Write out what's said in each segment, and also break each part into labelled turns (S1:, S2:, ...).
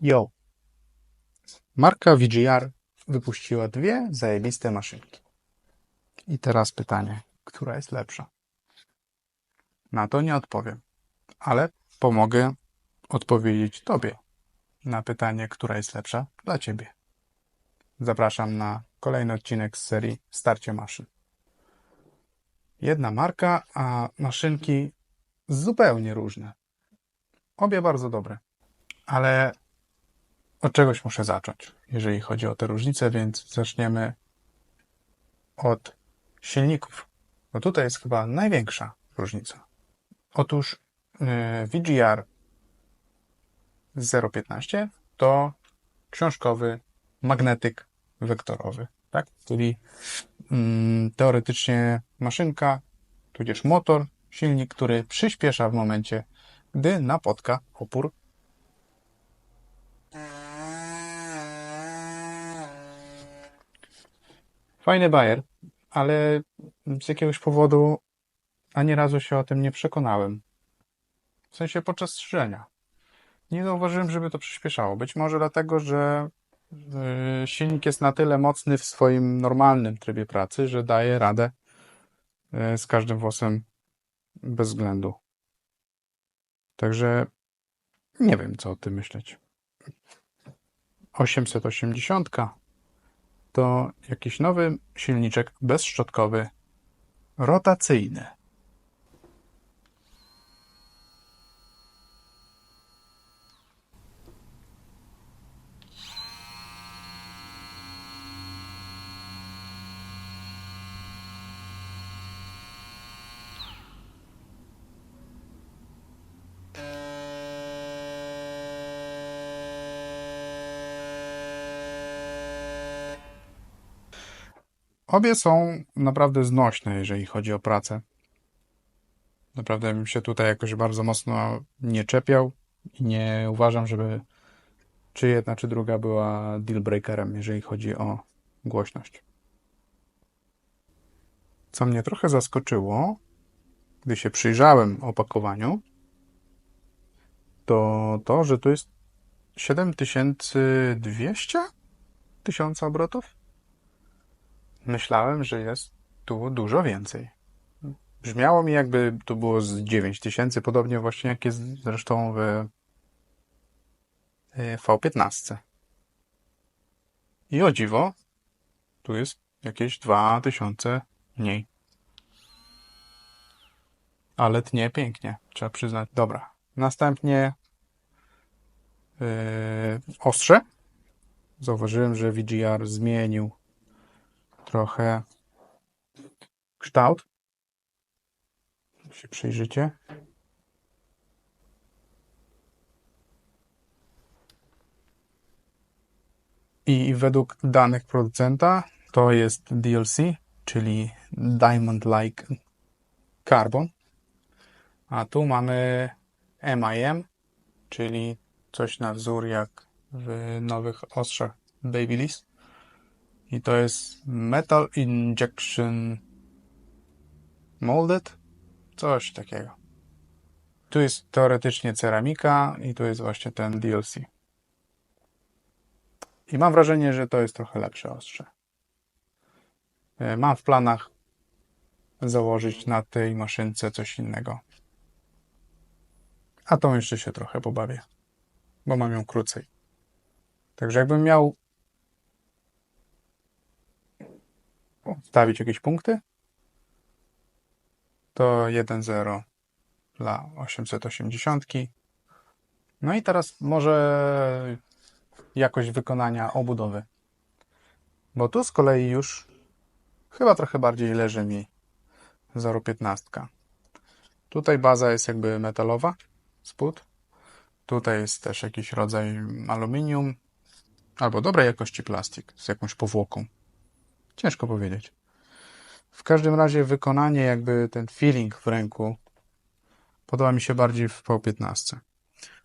S1: Yo. Marka VGR wypuściła dwie zajebiste maszynki. I teraz pytanie, która jest lepsza? Na to nie odpowiem, ale pomogę odpowiedzieć Tobie na pytanie, która jest lepsza dla Ciebie. Zapraszam na kolejny odcinek z serii Starcie Maszyn. Jedna marka, a maszynki zupełnie różne. Obie bardzo dobre. Ale od czegoś muszę zacząć, jeżeli chodzi o te różnice, więc zaczniemy od silników. Bo tutaj jest chyba największa różnica. Otóż yy, VGR 015 to książkowy magnetyk wektorowy, tak? Czyli mm, teoretycznie maszynka, tudzież motor, silnik, który przyspiesza w momencie, gdy napotka opór Fajny bajer, ale z jakiegoś powodu ani razu się o tym nie przekonałem. W sensie podczas strzelania. Nie zauważyłem, żeby to przyspieszało. Być może dlatego, że yy, silnik jest na tyle mocny w swoim normalnym trybie pracy, że daje radę yy, z każdym włosem bez względu. Także nie wiem, co o tym myśleć. 880 to jakiś nowy silniczek bezszczotkowy, rotacyjny. Obie są naprawdę znośne, jeżeli chodzi o pracę. Naprawdę bym się tutaj jakoś bardzo mocno nie czepiał i nie uważam, żeby czy jedna, czy druga była deal breakerem, jeżeli chodzi o głośność. Co mnie trochę zaskoczyło, gdy się przyjrzałem opakowaniu, to to, że to jest 7200 tysiąca obrotów. Myślałem, że jest tu dużo więcej. Brzmiało mi, jakby to było z 9 tysięcy, podobnie właśnie jak jest zresztą w e, V15. I o dziwo, tu jest jakieś 2000 mniej. Ale tnie pięknie, trzeba przyznać. Dobra. Następnie yy, ostrze. Zauważyłem, że VGR zmienił trochę kształt. Się przyjrzycie. I według danych producenta to jest DLC, czyli Diamond Like Carbon. A tu mamy MIM, czyli coś na wzór jak w nowych ostrzach Babyliss. I to jest Metal Injection Molded? Coś takiego. Tu jest teoretycznie ceramika i tu jest właśnie ten DLC. I mam wrażenie, że to jest trochę lepsze ostrze. E, mam w planach założyć na tej maszynce coś innego. A tą jeszcze się trochę pobawię, bo mam ją krócej. Także jakbym miał stawić jakieś punkty, to 1-0 dla 880. No i teraz może jakość wykonania obudowy. Bo tu z kolei już chyba trochę bardziej leży mi 0,15. Tutaj baza jest jakby metalowa, spód. Tutaj jest też jakiś rodzaj aluminium albo dobrej jakości plastik z jakąś powłoką. Ciężko powiedzieć. W każdym razie wykonanie, jakby ten feeling w ręku podoba mi się bardziej w V15.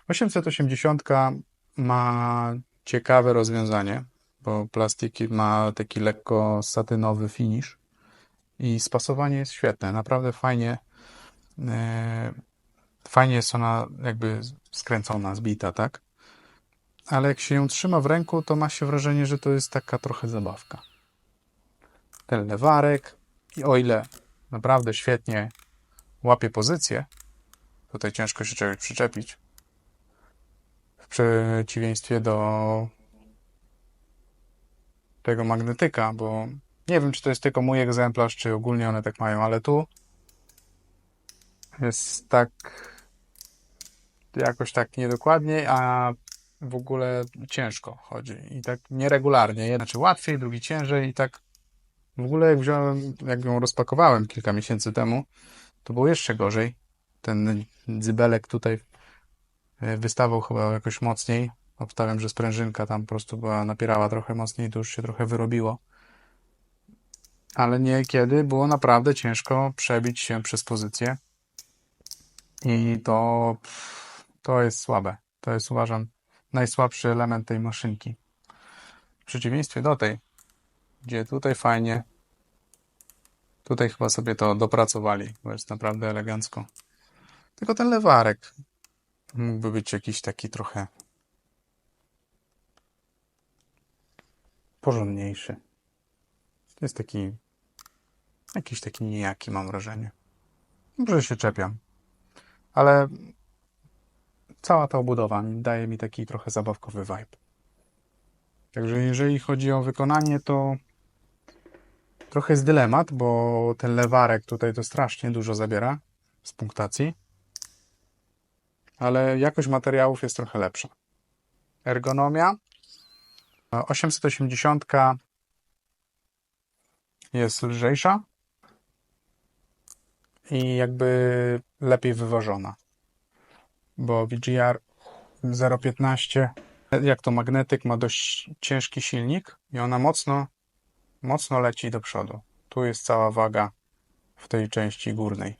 S1: 880 ma ciekawe rozwiązanie, bo plastik ma taki lekko satynowy finish i spasowanie jest świetne. Naprawdę fajnie e, fajnie jest ona jakby skręcona, zbita, tak? ale jak się ją trzyma w ręku, to ma się wrażenie, że to jest taka trochę zabawka. Ten lewarek i o ile naprawdę świetnie łapie pozycję, tutaj ciężko się czegoś przyczepić, w przeciwieństwie do tego magnetyka, bo nie wiem, czy to jest tylko mój egzemplarz, czy ogólnie one tak mają, ale tu jest tak jakoś tak niedokładniej, a w ogóle ciężko chodzi i tak nieregularnie. Jeden znaczy łatwiej, drugi ciężej i tak w ogóle jak wziąłem, jak ją rozpakowałem kilka miesięcy temu, to było jeszcze gorzej. Ten dzybelek tutaj e, wystawał chyba jakoś mocniej. Obstawiam, że sprężynka tam po prostu była, napierała trochę mocniej, to już się trochę wyrobiło. Ale niekiedy było naprawdę ciężko przebić się przez pozycję. I to, to jest słabe. To jest uważam najsłabszy element tej maszynki. W przeciwieństwie do tej, gdzie tutaj fajnie, tutaj chyba sobie to dopracowali, bo jest naprawdę elegancko. Tylko ten lewarek mógłby być jakiś taki trochę porządniejszy. Jest taki jakiś taki nijaki, mam wrażenie. Może się czepiam. Ale cała ta obudowa daje mi taki trochę zabawkowy vibe. Także jeżeli chodzi o wykonanie, to trochę jest dylemat, bo ten lewarek tutaj to strasznie dużo zabiera z punktacji. Ale jakość materiałów jest trochę lepsza. Ergonomia 880 jest lżejsza i jakby lepiej wyważona. Bo VGR 0.15 jak to magnetyk ma dość ciężki silnik i ona mocno mocno leci do przodu. Tu jest cała waga w tej części górnej.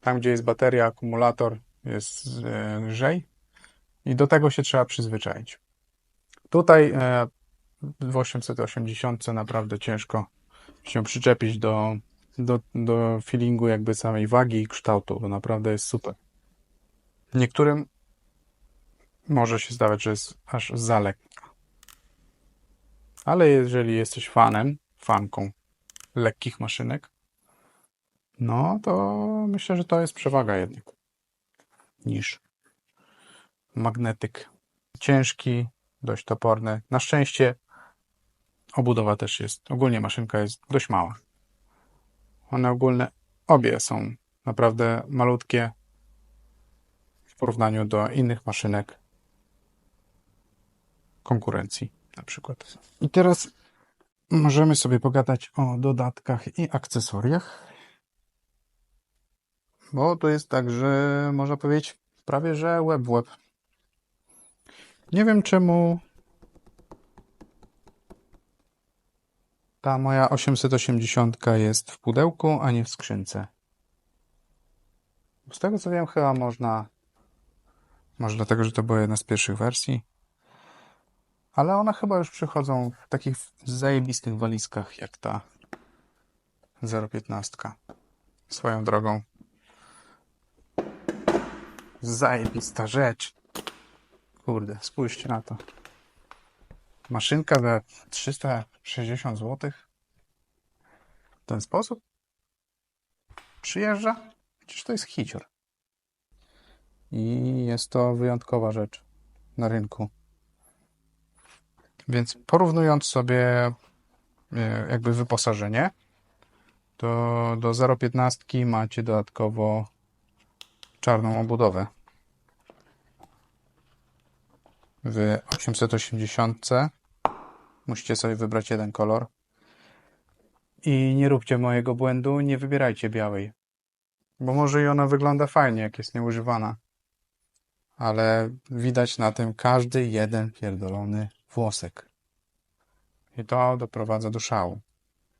S1: Tam gdzie jest bateria, akumulator jest e, lżej i do tego się trzeba przyzwyczaić. Tutaj e, w 880 naprawdę ciężko się przyczepić do, do, do feelingu jakby samej wagi i kształtu, bo naprawdę jest super. Niektórym może się zdawać, że jest aż za lekka. Ale jeżeli jesteś fanem, fanką lekkich maszynek, no to myślę, że to jest przewaga jednak niż magnetyk. Ciężki, dość toporny. Na szczęście obudowa też jest, ogólnie maszynka jest dość mała. One ogólne, obie są naprawdę malutkie w porównaniu do innych maszynek konkurencji na przykład. I teraz możemy sobie pogadać o dodatkach i akcesoriach. Bo to jest tak, że można powiedzieć prawie, że web web. Nie wiem czemu ta moja 880 jest w pudełku, a nie w skrzynce. Z tego co wiem, chyba można. Może dlatego, że to była jedna z pierwszych wersji. Ale one chyba już przychodzą w takich zajebistych walizkach jak ta 015. Swoją drogą. Zajebista rzecz. Kurde, spójrzcie na to. Maszynka za 360 zł. W ten sposób przyjeżdża. Przecież to jest hicior. I jest to wyjątkowa rzecz na rynku. Więc porównując sobie e, jakby wyposażenie, to do 0,15 macie dodatkowo czarną obudowę. W 880 musicie sobie wybrać jeden kolor. I nie róbcie mojego błędu, nie wybierajcie białej. Bo może i ona wygląda fajnie, jak jest nieużywana. Ale widać na tym każdy jeden pierdolony włosek. I to doprowadza do szału.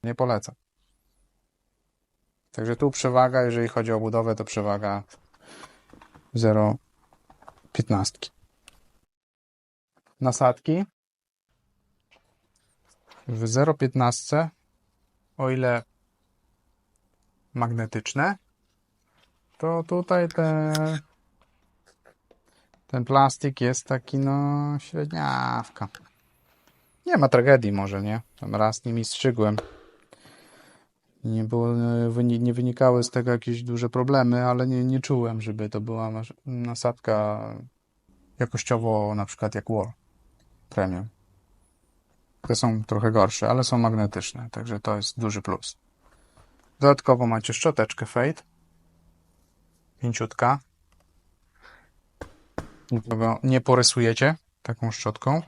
S1: Nie polecam. Także tu przewaga, jeżeli chodzi o budowę, to przewaga 0,15. Nasadki w 0,15 o ile magnetyczne, to tutaj te, ten plastik jest taki, no, średniawka. Nie ma tragedii może, nie? Tam raz nimi strzygłem. Nie, było, nie wynikały z tego jakieś duże problemy, ale nie, nie czułem, żeby to była nasadka jakościowo na przykład jak War Premium. Te są trochę gorsze, ale są magnetyczne, także to jest duży plus. Dodatkowo macie szczoteczkę Fade. Pięciutka. Nikogo nie porysujecie taką szczotką.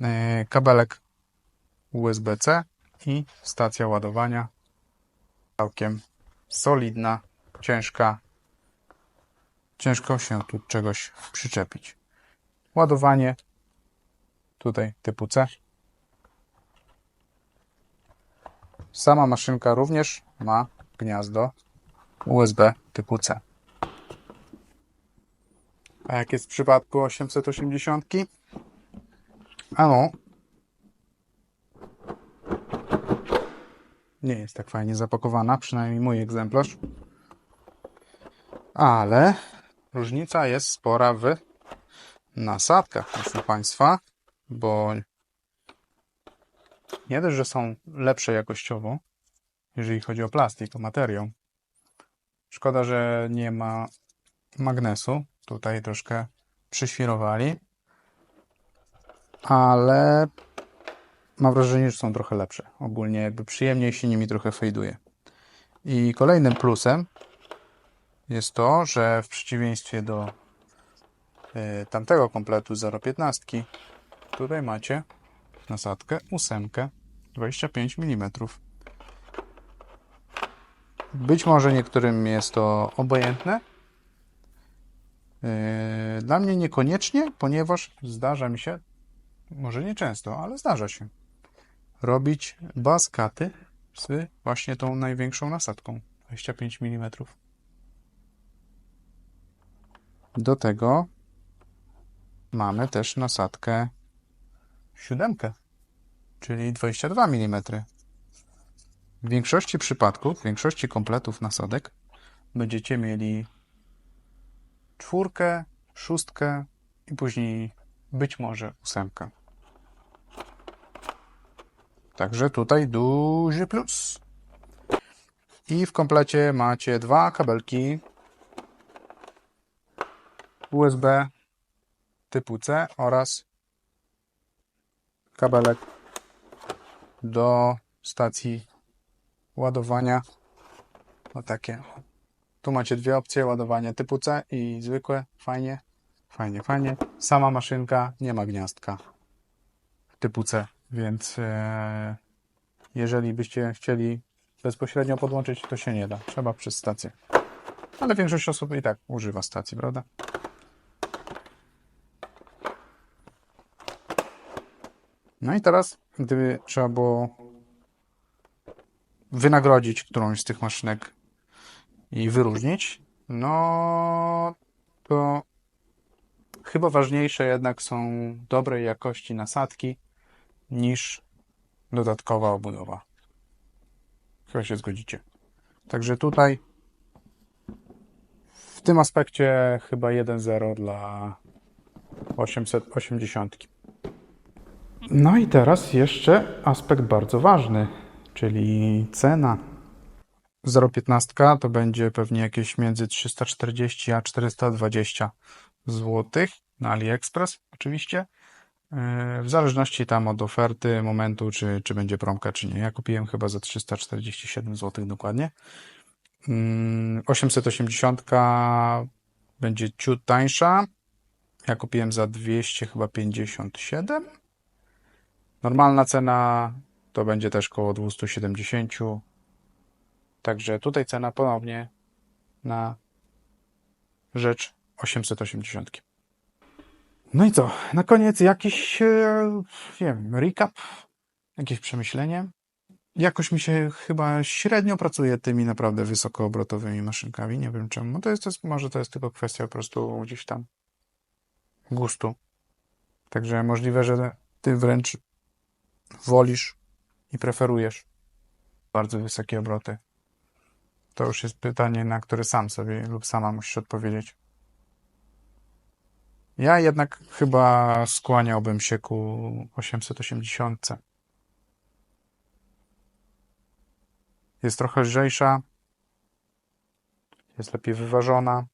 S1: Yy, Kabelek USB-C i stacja ładowania. Całkiem solidna, ciężka. Ciężko się tu czegoś przyczepić. Ładowanie tutaj typu C. Sama maszynka również ma gniazdo USB typu C. A jak jest w przypadku 880? Ano. Nie jest tak fajnie zapakowana, przynajmniej mój egzemplarz. Ale różnica jest spora w nasadkach, proszę Państwa, bo nie dość, że są lepsze jakościowo, jeżeli chodzi o plastik, o materiał. Szkoda, że nie ma magnesu. Tutaj troszkę przyświrowali. Ale mam wrażenie, że są trochę lepsze. Ogólnie jakby przyjemniej się nimi trochę fejduje. I kolejnym plusem jest to, że w przeciwieństwie do y, tamtego kompletu 0,15 tutaj macie nasadkę ósemkę 25 mm. Być może niektórym jest to obojętne. Yy, Dla mnie niekoniecznie, ponieważ zdarza mi się, może nie często, ale zdarza się, robić baskaty z właśnie tą największą nasadką 25 mm. Do tego mamy też nasadkę siódemkę, czyli 22 mm. W większości przypadków, w większości kompletów nasadek będziecie mieli czwórkę, szóstkę i później być może ósemkę. Także tutaj duży plus. I w komplecie macie dwa kabelki USB typu C oraz kabelek do stacji ładowania. O takie. Tu macie dwie opcje ładowania typu C i zwykłe. Fajnie, fajnie, fajnie. Sama maszynka nie ma gniazdka typu C, więc e, jeżeli byście chcieli bezpośrednio podłączyć, to się nie da. Trzeba przez stację. Ale większość osób i tak używa stacji, prawda? No i teraz, gdyby trzeba było wynagrodzić którąś z tych maszynek i wyróżnić, no to chyba ważniejsze jednak są dobrej jakości nasadki niż dodatkowa obudowa. Chyba się zgodzicie. Także tutaj w tym aspekcie chyba 1-0 dla 880. No i teraz jeszcze aspekt bardzo ważny, czyli cena. 0,15 to będzie pewnie jakieś między 340 a 420 zł na AliExpress oczywiście. Yy, W zależności tam od oferty, momentu, czy, czy będzie promka, czy nie. Ja kupiłem chyba za 347 zł dokładnie. Yy, 880 będzie ciut tańsza. Ja kupiłem za 200 chyba 57. Normalna cena to będzie też koło 270. Także tutaj cena ponownie na rzecz 880. No i co? Na koniec jakiś, e, wiem, recap, jakieś przemyślenie. Jakoś mi się chyba średnio pracuje tymi naprawdę wysokoobrotowymi maszynkami. Nie wiem czemu. To jest, to jest, może to jest tylko kwestia po prostu gdzieś tam gustu. Także możliwe, że ty wręcz wolisz i preferujesz bardzo wysokie obroty. To już jest pytanie, na które sam sobie lub sama musisz odpowiedzieć. Ja jednak chyba skłaniałbym się ku 880. Jest trochę lżejsza. Jest lepiej wyważona.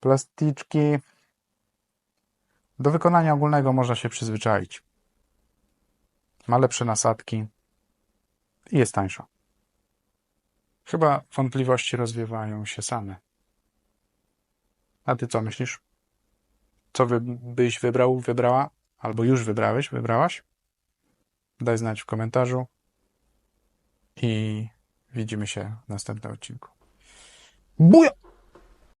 S1: Plasticzki. Do wykonania ogólnego można się przyzwyczaić. Ma lepsze nasadki i jest tańsza. Chyba wątpliwości rozwiewają się same. A ty co myślisz? Co wy byś wybrał, wybrała? Albo już wybrałeś, wybrałaś? Daj znać w komentarzu. I widzimy się w następnym odcinku. Buja!